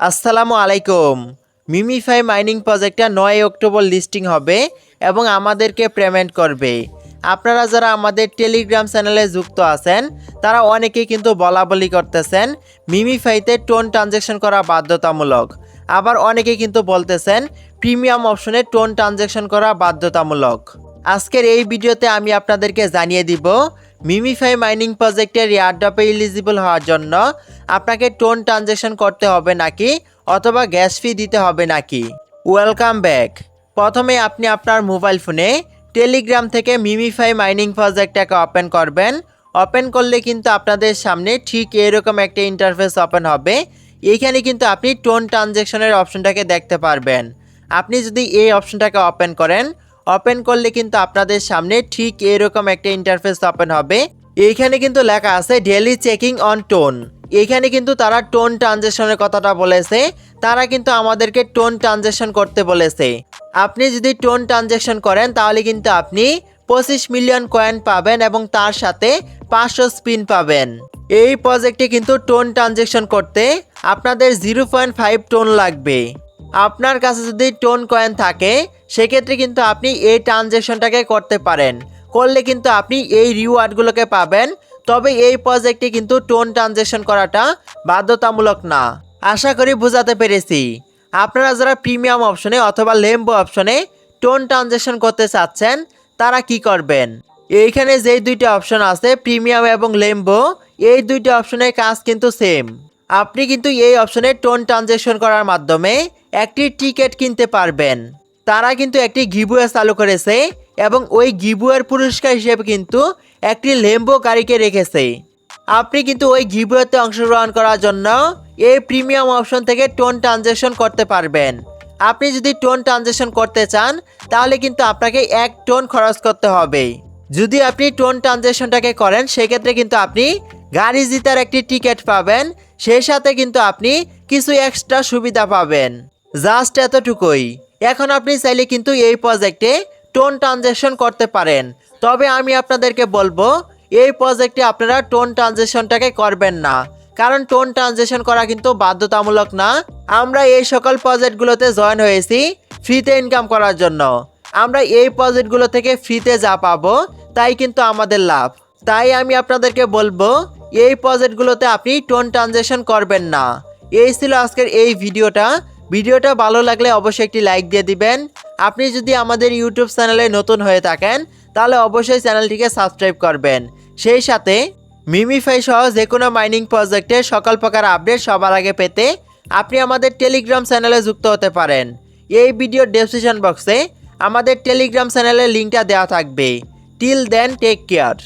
আসসালামু আলাইকুম। MemeFi mining প্রজেক্টটা নয় অক্টোবর লিস্টিং হবে এবং আমাদেরকে পেমেন্ট করবে। আপনারা যারা আমাদের টেলিগ্রাম চ্যানেলে যুক্ত আছেন, তারা অনেকেই কিন্তু বলা বলি করতেছেন, মিমিফাইতে টোন ট্রানজ্যাকশন করা বাধ্যতামূলক। আবার অনেকে কিন্তু বলতেছেন, প্রিমিয়াম অপশনে টোন ট্রানজ্যাকশন করা বাধ্যতামূলক। আজকের এই ভিডিওতে আমি আপনাদেরকে জানিয়ে দিব মিমিফাই মাইনিং প্রজেক্টের এয়ারড্রপে ইলিজিবল হওয়ার জন্য আপনাকে টোন ট্রানজ্যাকশন করতে হবে নাকি, অথবা গ্যাস ফি দিতে হবে নাকি? ওয়েলকাম ব্যাক প্রথমে আপনি আপনার মোবাইল ফোনে টেলিগ্রাম থেকে মিমিফাই মাইনিং প্রজেক্টটাকে ওপেন করবেন। ওপেন করলে কিন্তু আপনাদের সামনে ঠিক এরকম একটা ইন্টারফেস ওপেন হবে। এইখানে কিন্তু আপনি টোন ট্রানজ্যাকশনের অপশনটাকে দেখতে পারবেন। আপনি যদি এই অপশনটাকে ওপেন করেন ওপেন করলে কিন্তু আপনাদের সামনে ঠিক এরকম একটা ইন্টারফেস ওপেন হবে। এইখানে কিন্তু লেখা আছে ডেলি চেকিং অন টোন এইখানে কিন্তু তারা টোন ট্রানজেকশনের কথাটা বলেছে। তারা কিন্তু আমাদেরকে টোন ট্রানজেকশন করতে বলেছে। আপনি যদি টোন ট্রানজেকশন করেন, তাহলে কিন্তু আপনি পঁচিশ মিলিয়ন কয়েন পাবেন এবং তার সাথে পাঁচশো স্পিন পাবেন। এই প্রজেক্টে কিন্তু টোন ট্রানজেকশন করতে আপনাদের জিরো পয়েন্ট ফাইভ টোন লাগবে। আপনার কাছে যদি টোন কয়েন থাকে, সেক্ষেত্রে কিন্তু আপনি এই ট্রানজ্যাকশনটাকে করতে পারেন। করলে কিন্তু আপনি এই রিওয়ার্ডগুলোকে পাবেন, তবে এই প্রজেক্টে কিন্তু টোন ট্রানজ্যাকশন করাটা বাধ্যতামূলক না। আশা করি বোঝাতে পেরেছি। আপনারা যারা প্রিমিয়াম অপশনে অথবা লেম্বো অপশনে টোন ট্রানজ্যাকশন করতে চাচ্ছেন, তারা কি করবেন? এইখানে যেই দুইটা অপশন আছে, প্রিমিয়াম এবং লেম্বো, এই দুইটা অপশনের কাজ কিন্তু সেম। আপনি কিন্তু এই অপশনে টোন ট্রানজ্যাকশন করার মাধ্যমে একটি টিকিট কিনতে পারবেন। তারা কিন্তু একটি গিবুয়ে চালু করেছে এবং ওই গিবুয়ের পুরস্কার হিসেবে কিন্তু একটি লেম্বো গাড়িকে রেখেছে। আপনি কিন্তু ওই গিবুয়েতে অংশগ্রহণ করার জন্য এই প্রিমিয়াম অপশন থেকে টোন ট্রানজ্যাকশন করতে পারবেন। আপনি যদি টোন ট্রানজ্যাকশন করতে চান, তাহলে কিন্তু আপনাকে এক টোন খরচ করতে হবে। যদি আপনি টোন ট্রানজ্যাকশনটাকে করেন, সেক্ষেত্রে কিন্তু আপনি গাড়ি জিতার একটি টিকিট পাবেন। সেই সাথে কিন্তু আপনি কিছু এক্সট্রা সুবিধা পাবেন। জাস্ট এতটুকুই। এখন আপনি চাইলে কিন্তু এই প্রজেক্টে টোন ট্রানজ্যাকশন করতে পারেন। তবে আমি আপনাদেরকে বলব, এই প্রজেক্টে আপনারা টোন ট্রানজ্যাকশনটাকে করবেন না। কারণ টোন ট্রানজ্যাকশন করা কিন্তু বাধ্যতামূলক না। আমরা এই সকল প্রজেক্টগুলোতে জয়েন হয়েছি ফ্রিতে ইনকাম করার জন্য। আমরা এই প্রজেক্টগুলো থেকে ফ্রিতে যা পাবো, তাই কিন্তু আমাদের লাভ। তাই আমি আপনাদেরকে বলব, এই প্রজেক্টগুলোতে আপনি টোন ট্রানজ্যাকশন করবেন না। এই ছিল আজকের এই ভিডিওটা। ভিডিওটা ভালো লাগলে অবশ্যই একটি লাইক দিয়ে দিবেন। আপনি যদি আমাদের ইউটিউব চ্যানেলে নতুন হয়ে থাকেন, তাহলে অবশ্যই চ্যানেলটিকে সাবস্ক্রাইব করবেন। সেই সাথে মিমিফাই সহ যে কোনো মাইনিং প্রজেক্টের সকল প্রকার আপডেট সবার আগে পেতে আপনি আমাদের টেলিগ্রাম চ্যানেলে যুক্ত হতে পারেন। এই ভিডিওর ডেসক্রিপশন বক্সে আমাদের টেলিগ্রাম চ্যানেলের লিঙ্কটা দেওয়া থাকবে। Till then take care